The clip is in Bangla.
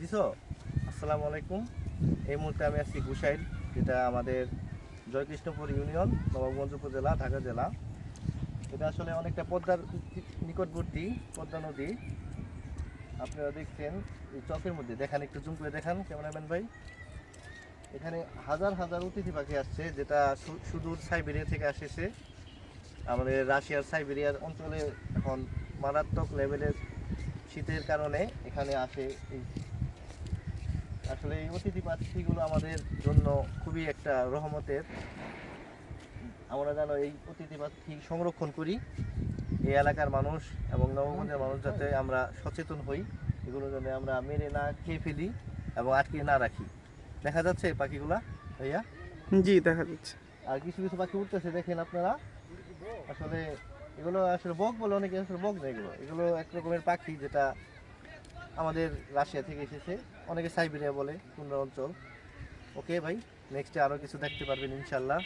দিছো? আসসালামু আলাইকুম। এই মুহূর্তে আমি আছি গুসাইল, যেটা আমাদের জয়কৃষ্ণপুর ইউনিয়ন, নবাবগঞ্জ উপজেলা, ঢাকা জেলা। এটা আসলে অনেকটা পদ্মার নিকটবর্তী, পদ্মা নদী। আপনারা দেখছেন এই চকের মধ্যে। দেখান, একটু জুম করে দেখান, ক্যামেরাম্যান ভাই। এখানে হাজার হাজার অতিথি পাখি আসছে, যেটা সুদূর সাইবেরিয়া থেকে আসেছে। আমাদের রাশিয়ার সাইবেরিয়ার অঞ্চলে এখন মারাত্মক লেভেলের শীতের কারণে এখানে আসে এই আসলে এই অতিথি পাখিগুলো আমাদের জন্য খুবই একটা রহমতের। আমরা যেন এই অতিথি পাখি সংরক্ষণ করি। এই এলাকার মানুষ এবং নবগঞ্জের মানুষ যাতে আমরা সচেতন হই এগুলো যেন আমরা মেরে না খেয়ে ফেলি এবং আটকে না রাখি। দেখা যাচ্ছে পাখিগুলা ভাইয়া? জি দেখা যাচ্ছে। আর কিছু কিছু পাখি উঠতেছে দেখেন আপনারা। আসলে এগুলো আসলে বক বলে অনেকে আসলে বক না। এগুলো এগুলো এক রকমের পাখি যেটা আমাদের রাশিয়া থেকে এসেছে। অনেকে সাইবেরিয়া বলে কুন্ডা অঞ্চল। ওকে ভাই নেক্সটে আরও কিছু দেখতে পারবেন ইনশাল্লাহ।